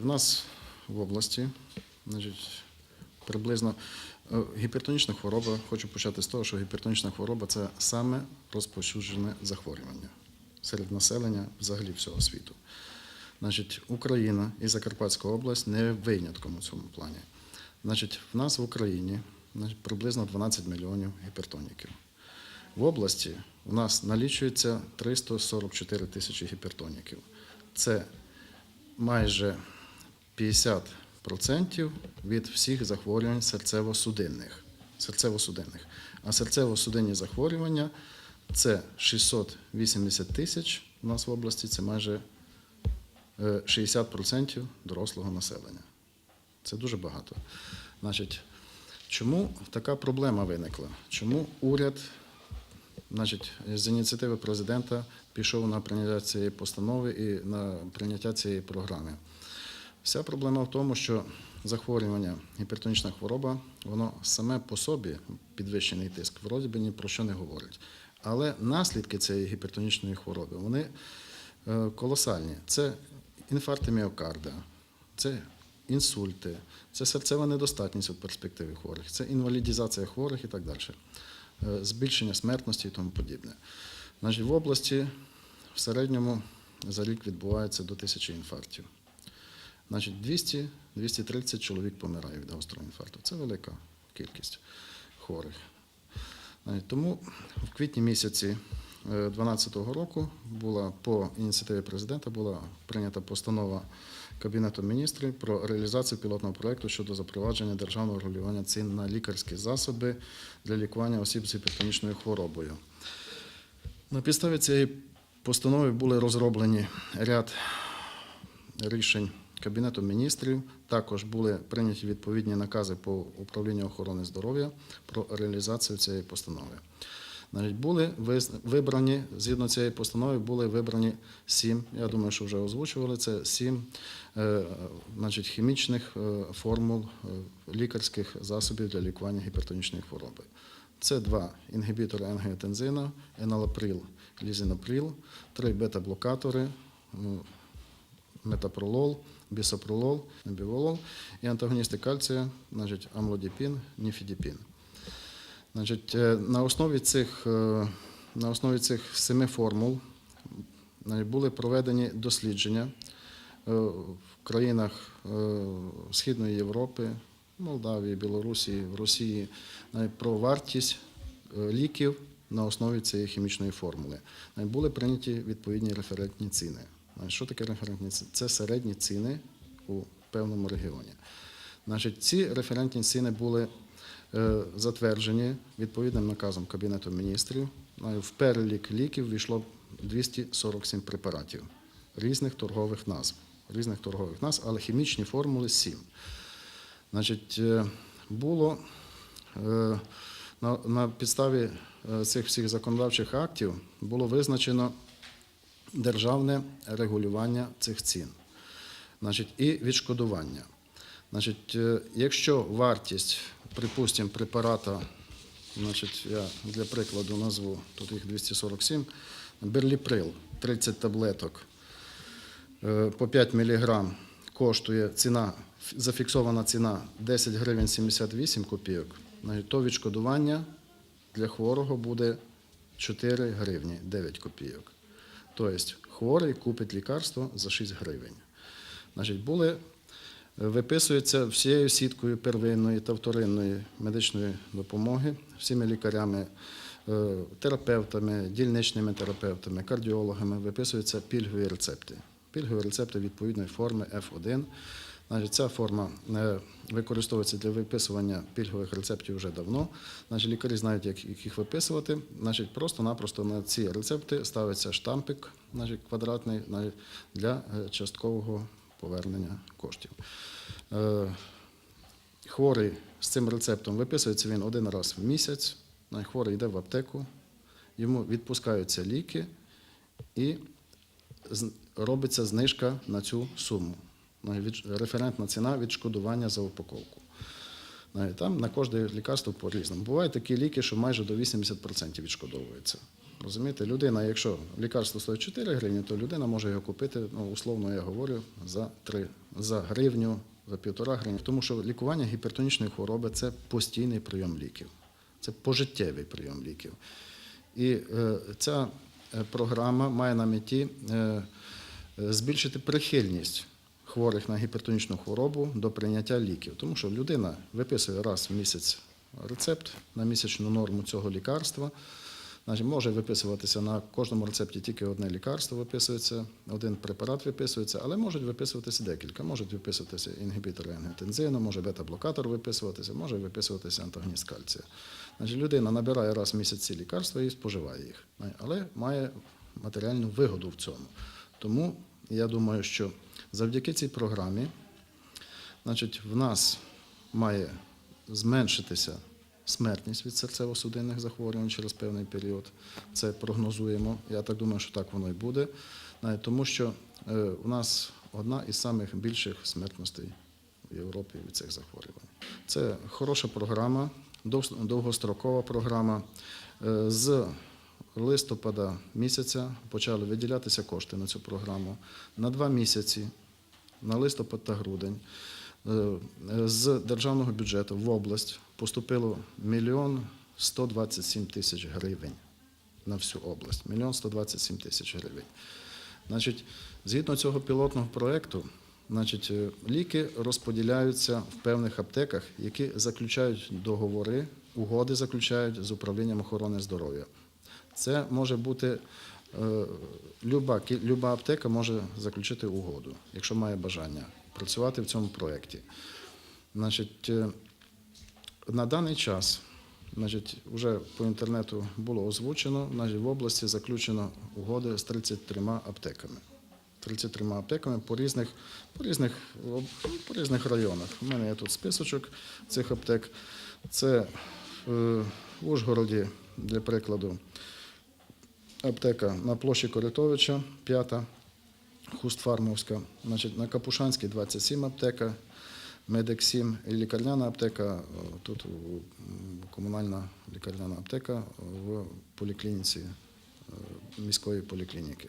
в нас в області значить, приблизно е, гіпертонічна хвороба. Хочу почати з того, що гіпертонічна хвороба це саме розповсюджене захворювання серед населення взагалі всього світу. Значить, Україна і Закарпатська область не винятком у цьому плані. Значить, в нас в Україні значить, приблизно 12 мільйонів гіпертоніків. В області у нас налічується 344 тисячі гіпертоніків. Це майже 50% від всіх захворювань серцево-судинних. серцево-судинних. А серцево-судинні захворювання це 680 тисяч у нас в області, це майже е, 60% дорослого населення. Це дуже багато. Значить, чому така проблема виникла? Чому уряд значить, з ініціативи президента пішов на прийняття цієї постанови і на прийняття цієї програми? Вся проблема в тому, що захворювання, гіпертонічна хвороба, воно саме по собі, підвищений тиск, вроді би ні про що не говорить. Але наслідки цієї гіпертонічної хвороби вони е, колосальні. Це інфаркти міокарда, це інсульти, це серцева недостатність у перспективі хворих, це інвалідізація хворих і так далі, Е, збільшення смертності і тому подібне. Значить, в області в середньому за рік відбувається до тисячі інфарктів. Значить, 200-230 чоловік помирає від гострого інфаркту. Це велика кількість хворих. Тому в квітні місяці 2012 року була по ініціативі президента була прийнята постанова Кабінету міністрів про реалізацію пілотного проекту щодо запровадження державного регулювання цін на лікарські засоби для лікування осіб з гіпертонічною хворобою. На підставі цієї постанови були розроблені ряд рішень Кабінету міністрів. Також були прийняті відповідні накази по управлінню охорони здоров'я про реалізацію цієї постанови. Значить, були вибрані, згідно цієї постанови, були вибрані сім, я думаю, що вже озвучували це, сім е, значить, хімічних е, формул е, лікарських засобів для лікування гіпертонічної хвороби. Це два інгібітори ангіотензина, еналаприл, лізинаприл, три бета-блокатори, метапролол, бісопролол, небіволол і антагоністи кальція, значить, амлодіпін, ніфідіпін. Значить, е, на основі цих, е, на основі цих семи формул були проведені дослідження е, в країнах Східної Європи, Молдавії, Білорусі, Росії про вартість ліків на основі цієї хімічної формули. Були прийняті відповідні референтні ціни. Значить, Що таке референтні ціни? Це середні ціни у певному регіоні. Значить, ці референтні ціни були е, затверджені відповідним наказом Кабінету міністрів. Е, В перелік ліків війшло 247 препаратів різних торгових назв. Різних торгових назв, але хімічні формули 7. Значить, е, було е, на, на підставі е, цих всіх законодавчих актів було визначено державне регулювання цих цін значить, і відшкодування. Значить, е, якщо вартість, припустимо, препарата, значить, я для прикладу назву, тут їх 247, берліприл 30 таблеток е, по 5 мг коштує ціна, зафіксована ціна 10 гривень 78 копійок, то відшкодування для хворого буде 4 гривні 9 копійок. Тобто хворий купить лікарство за 6 гривень. Значить, були, Виписуються всією сіткою первинної та вторинної медичної допомоги, всіми лікарями, е, терапевтами, дільничними терапевтами, кардіологами виписуються пільгові рецепти. Пільгові рецепти відповідної форми F1. Значить, ця форма е, використовується для виписування пільгових рецептів вже давно. Значить, лікарі знають, як їх виписувати. Значить, просто-напросто на ці рецепти ставиться штампик значить, квадратний значить, для е, часткового повернення коштів. Е, Хворий з цим рецептом виписується він один раз в місяць. Хворий йде в аптеку, йому відпускаються ліки і робиться знижка на цю суму. Референтна ціна відшкодування за упаковку. Там на кожне лікарство по-різному. Бувають такі ліки, що майже до 80% відшкодовується. Розумієте, людина, якщо лікарство стоїть 4 гривні, то людина може його купити, ну, условно я говорю, за 3, за гривню, за півтора гривні. Тому що лікування гіпертонічної хвороби це постійний прийом ліків, це пожиттєвий прийом ліків. І е, ця е, програма має на меті е, е, збільшити прихильність хворих на гіпертонічну хворобу до прийняття ліків. Тому що людина виписує раз в місяць рецепт на місячну норму цього лікарства. Може виписуватися на кожному рецепті тільки одне лікарство виписується, один препарат виписується, але можуть виписуватися декілька. Можуть виписуватися інгібітори ангіотензину, може бета-блокатор виписуватися, може виписуватися антагоніст кальція. Значить, людина набирає раз в місяць ці лікарства і споживає їх, але має матеріальну вигоду в цьому. Тому я думаю, що завдяки цій програмі Значить, в нас має зменшитися смертність від серцево-судинних захворювань через певний період. Це прогнозуємо. Я так думаю, що так воно і буде. Навіть Тому що е, у нас одна із самих більших смертностей в Європі від цих захворювань. Це хороша програма, довгострокова програма. Е, З листопада місяця почали виділятися кошти на цю програму на два місяці на листопад та грудень е, з державного бюджету в область поступило мільйон 127 тисяч гривень на всю область. Мільйон 127 тисяч гривень. Значить, згідно цього пілотного проєкту, значить, е, ліки розподіляються в певних аптеках, які заключають договори, угоди заключають з управлінням охорони здоров'я. Це може бути е, люба, люба аптека може заключити угоду, якщо має бажання працювати в цьому проєкті. Значить, е, на даний час, значить, вже по інтернету було озвучено, значить, в області заключено угоди з 33 аптеками. 33 аптеками по різних, по різних, по різних районах. У мене є тут списочок цих аптек. Це е, в Ужгороді, для прикладу, аптека на площі Коритовича, п'ята, Хустфармовська. Значить, на Капушанській 27 аптека, Медик 7 і лікарняна аптека. Тут комунальна лікарняна аптека в поліклініці е, міської поліклініки.